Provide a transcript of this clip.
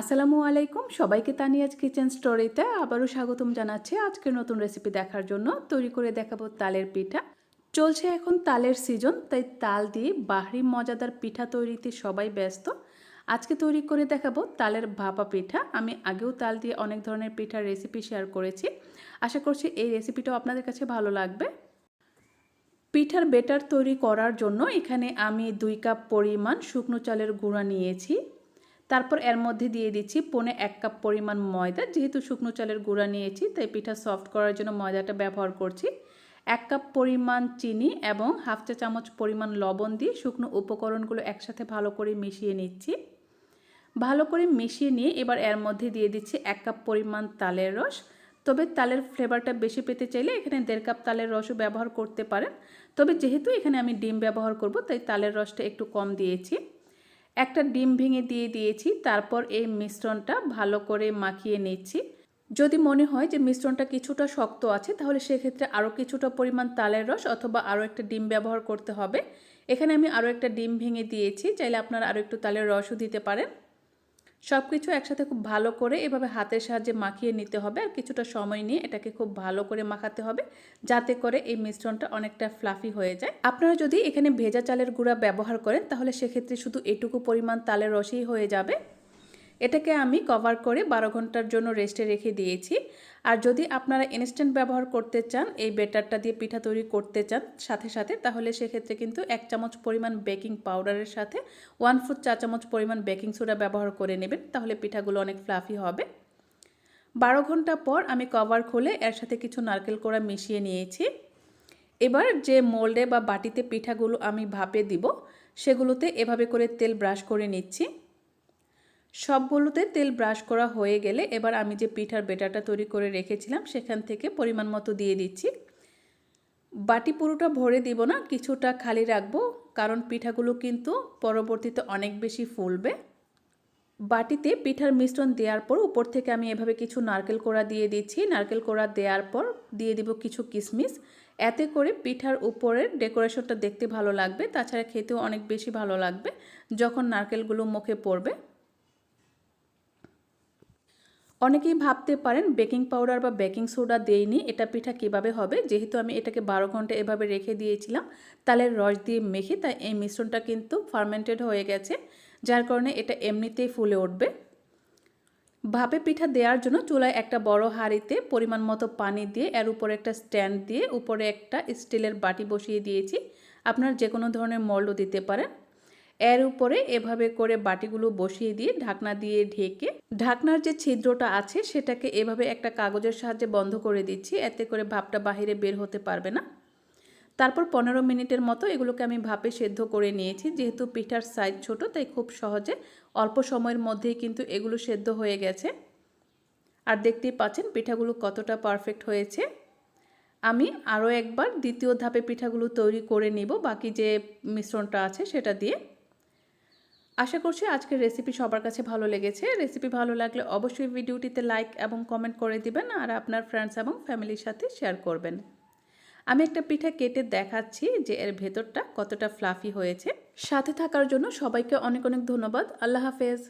আসসালামু আলাইকুম। সবাইকে তানিয়াজ কিচেন স্টোরিতে আবারও স্বাগতম জানাচ্ছি আজকের নতুন রেসিপি দেখার জন্য। তৈরি করে দেখাবো তালের পিঠা। চলছে এখন তালের সিজন তাই তাল দিয়ে বাহরি মজাদার পিঠা তৈরিতে সবাই ব্যস্ত। আজকে তৈরি করে দেখাবো তালের ভাপা পিঠা। আমি আগেও তাল দিয়ে অনেক ধরনের পিঠার রেসিপি শেয়ার করেছি। আশা করছি এই রেসিপিটাও আপনাদের কাছে ভালো লাগবে। পিঠার বেটার তৈরি করার জন্য এখানে আমি দুই কাপ পরিমাণ শুকনো চালের গুঁড়া নিয়েছি। তারপর এর মধ্যে দিয়ে দিচ্ছি পনে এক কাপ পরিমাণ ময়দা। যেহেতু শুকনো চালের গুঁড়া নিয়েছি, তাই পিঠা সফট করার জন্য ময়দাটা ব্যবহার করছি। এক কাপ পরিমাণ চিনি এবং হাফ চা চামচ পরিমাণ লবণ দিয়ে শুকনো উপকরণগুলো একসাথে ভালো করে মিশিয়ে নিচ্ছি। ভালো করে মিশিয়ে নিয়ে এবার এর মধ্যে দিয়ে দিচ্ছি এক কাপ পরিমাণ তালের রস। তবে তালের ফ্লেভারটা বেশি পেতে চাইলে এখানে দেড় কাপ তালের রসও ব্যবহার করতে পারেন। তবে যেহেতু এখানে আমি ডিম ব্যবহার করব, তাই তালের রসটা একটু কম দিয়েছি। একটা ডিম ভেঙে দিয়ে দিয়েছি, তারপর এই মিশ্রণটা ভালো করে মাখিয়ে নিচ্ছি। যদি মনে হয় যে মিশ্রণটা কিছুটা শক্ত আছে, তাহলে সেক্ষেত্রে আরও কিছুটা পরিমাণ তালের রস অথবা আরও একটা ডিম ব্যবহার করতে হবে। এখানে আমি আরও একটা ডিম ভেঙে দিয়েছি, চাইলে আপনারা আরও একটু তালের রসও দিতে পারেন। সব কিছু একসাথে খুব ভালো করে এভাবে হাতের সাহায্যে মাখিয়ে নিতে হবে আর কিছুটা সময় নিয়ে এটাকে খুব ভালো করে মাখাতে হবে যাতে করে এই মিশ্রণটা অনেকটা ফ্লাফি হয়ে যায়। আপনারা যদি এখানে ভেজা চালের গুঁড়া ব্যবহার করেন তাহলে সেক্ষেত্রে শুধু এটুকু পরিমাণ তালের রসেই হয়ে যাবে। এটাকে আমি কভার করে বারো ঘণ্টার জন্য রেস্টে রেখে দিয়েছি। আর যদি আপনারা ইনস্ট্যান্ট ব্যবহার করতে চান, এই বেটারটা দিয়ে পিঠা তৈরি করতে চান সাথে সাথে, তাহলে সেক্ষেত্রে কিন্তু এক চামচ পরিমাণ বেকিং পাউডারের সাথে ওয়ান ফুট চা চামচ পরিমাণ বেকিং সোডা ব্যবহার করে নেবেন, তাহলে পিঠাগুলো অনেক ফ্লাফি হবে। বারো ঘণ্টা পর আমি কভার খুলে এর সাথে কিছু নারকেল কোড়া মিশিয়ে নিয়েছি। এবার যে মোল্ডে বা বাটিতে পিঠাগুলো আমি ভাপে দিব, সেগুলোতে এভাবে করে তেল ব্রাশ করে নিচ্ছি। সবগুলোতে তেল ব্রাশ করা হয়ে গেলে এবার আমি যে পিঠার বেটাটা তৈরি করে রেখেছিলাম, সেখান থেকে পরিমাণ মতো দিয়ে দিচ্ছি। বাটি পুরোটা ভরে দিব না, কিছুটা খালি রাখব, কারণ পিঠাগুলো কিন্তু পরবর্তীতে অনেক বেশি ফুলবে। বাটিতে পিঠার মিশ্রণ দেওয়ার পর উপর থেকে আমি এভাবে কিছু নারকেল কোড়া দিয়ে দিচ্ছি। নারকেল কোড়া দেওয়ার পর দিয়ে দিব কিছু কিশমিশ। এতে করে পিঠার উপরের ডেকোরেশনটা দেখতে ভালো লাগবে, তাছাড়া খেতেও অনেক বেশি ভালো লাগবে, যখন নারকেলগুলো মুখে পড়বে। অনেকেই ভাবতে পারেন বেকিং পাউডার বা বেকিং সোডা দেইনি, এটা পিঠা কীভাবে হবে? যেহেতু আমি এটাকে বারো ঘণ্টা এভাবে রেখে দিয়েছিলাম, তালের রস দিয়ে মেখে তাই এই মিশ্রণটা কিন্তু ফার্মেন্টেড হয়ে গেছে, যার কারণে এটা এমনিতেই ফুলে উঠবে। ভাপে পিঠা দেওয়ার জন্য চুলায় একটা বড় হাঁড়িতে পরিমাণ মতো পানি দিয়ে এর উপরে একটা স্ট্যান্ড দিয়ে উপরে একটা স্টিলের বাটি বসিয়ে দিয়েছি। আপনার যে কোনো ধরনের মল্ডও দিতে পারেন। এর উপরে এভাবে করে বাটিগুলো বসিয়ে দিয়ে ঢাকনা দিয়ে ঢেকে, ঢাকনার যে ছিদ্রটা আছে সেটাকে এভাবে একটা কাগজের সাহায্যে বন্ধ করে দিচ্ছি, এতে করে ভাপটা বাহিরে বের হতে পারবে না। তারপর পনেরো মিনিটের মতো এগুলোকে আমি ভাপে সেদ্ধ করে নিয়েছি, যেহেতু পিঠার সাইজ ছোট, তাই খুব সহজে অল্প সময়ের মধ্যেই কিন্তু এগুলো সেদ্ধ হয়ে গেছে। আর দেখতেই পাচ্ছেন পিঠাগুলো কতটা পারফেক্ট হয়েছে। আমি আরও একবার দ্বিতীয় ধাপে পিঠাগুলো তৈরি করে নিব, বাকি যে মিশ্রণটা আছে সেটা দিয়ে। আশা করছি আজকের রেসিপি সবার কাছে ভালো লেগেছে। রেসিপি ভালো লাগলে অবশ্যই ভিডিওটিতে লাইক এবং কমেন্ট করে দিবেন আর আপনার ফ্রেন্ডস এবং ফ্যামিলির সাথে শেয়ার করবেন। আমি একটা পিঠা কেটে দেখাচ্ছি যে এর ভেতরটা কতটা ফ্লাফি হয়েছে। সাথে থাকার জন্য সবাইকে অনেক অনেক ধন্যবাদ। আল্লাহ হাফেজ।